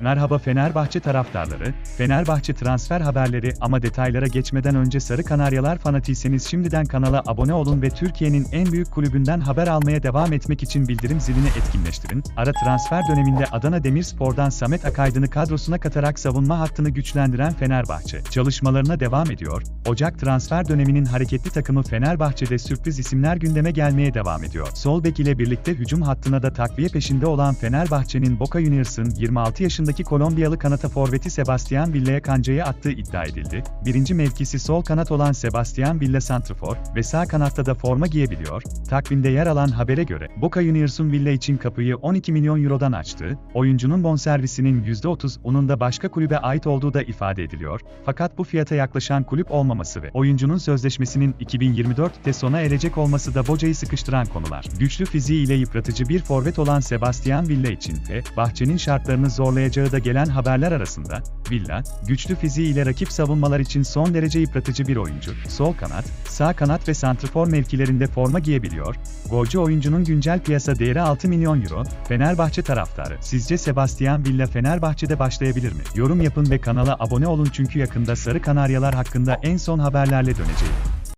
Merhaba Fenerbahçe taraftarları, Fenerbahçe transfer haberleri ama detaylara geçmeden önce Sarı Kanaryalar fanatiyseniz şimdiden kanala abone olun ve Türkiye'nin en büyük kulübünden haber almaya devam etmek için bildirim zilini etkinleştirin. Ara transfer döneminde Adana Demirspor'dan Samet Akaydın'ı kadrosuna katarak savunma hattını güçlendiren Fenerbahçe, çalışmalarına devam ediyor. Ocak transfer döneminin hareketli takımı Fenerbahçe'de sürpriz isimler gündeme gelmeye devam ediyor. Sol bek ile birlikte hücum hattına da takviye peşinde olan Fenerbahçe'nin Boca Juniors'ın 26 yaşındaki Kolombiyalı kanata forveti Sebastian Villa'ya kancayı attığı iddia edildi. Birinci mevkisi sol kanat olan Sebastian Villa santrfor ve sağ kanatta da forma giyebiliyor. Takvimde yer alan habere göre Boca Juniors'un Villa için kapıyı 12 milyon eurodan açtığı, oyuncunun bonservisinin %30'unun da başka kulübe ait olduğu da ifade ediliyor. Fakat bu fiyata yaklaşan kulüp olmaması ve oyuncunun sözleşmesinin 2024'te sona erecek olması da Boca'yı sıkıştıran konular. Güçlü fiziği ile yıpratıcı bir forvet olan Sebastian Villa için ve bahçenin şartlarını zorlayacağı da gelen haberler arasında, Villa, güçlü fiziği ile rakip savunmalar için son derece yıpratıcı bir oyuncu. Sol kanat, sağ kanat ve santrfor mevkilerinde forma giyebiliyor. Golcü oyuncunun güncel piyasa değeri 6 milyon euro. Fenerbahçe taraftarı. Sizce Sebastian Villa Fenerbahçe'de başlayabilir mi? Yorum yapın ve kanala abone olun çünkü yakında Sarı Kanaryalar hakkında en son haberlerle döneceğim.